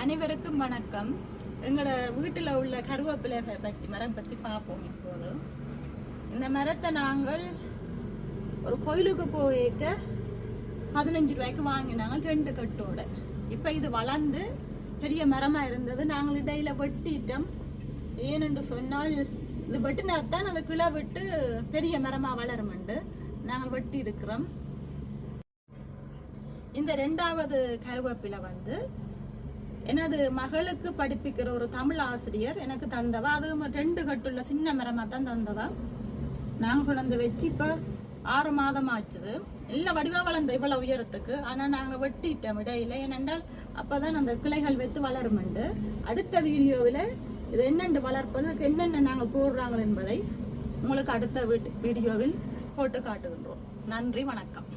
அனைவருக்கும் வணக்கம். எங்களோட வீட்டில் உள்ள கருவேப்பிலை பற்றி மரம் பற்றி பார்ப்போம் இப்போது. இந்த மரத்தை நாங்கள் ஒரு கோயிலுக்கு போயிருக்க பதினஞ்சு ரூபாய்க்கு வாங்கினாங்க ரெண்டு கட்டோட. இப்போ இது வளர்ந்து பெரிய மரமாக இருந்தது. நாங்கள் இடையில வெட்டிட்டோம். ஏனென்று சொன்னால் இது வெட்டினாத்தான் அந்த கிளை விட்டு பெரிய மரமாக வளருமெண்டு நாங்கள் வெட்டி இருக்கிறோம் இந்த ரெண்டாவது கருவேப்பிலை வந்து எனது மகளுக்கு படிப்பிக்கிற ஒரு தமிழ் ஆசிரியர் எனக்கு தந்தவா. அது ரெண்டு கட்டுள்ள சின்ன மரமாக தான் தந்தவா. நாங்கள் கொண்டு வச்சு இப்போ ஆறு மாதம் ஆச்சுது. இல்லை வடிவா வளர்ந்த இவ்வளவு உயரத்துக்கு. ஆனா நாங்க வெட்டிட்டோம் இடையில. ஏனென்றால் அப்பதான் அந்த கிளைகள் வைத்து வளருமெண்டு அடுத்த வீடியோவில் இது என்னென்று வளர்ப்பதுக்கு என்னென்ன நாங்கள் போடுறாங்க என்பதை உங்களுக்கு அடுத்த வீடியோவில் போட்டு காட்டுகின்றோம். நன்றி வணக்கம்.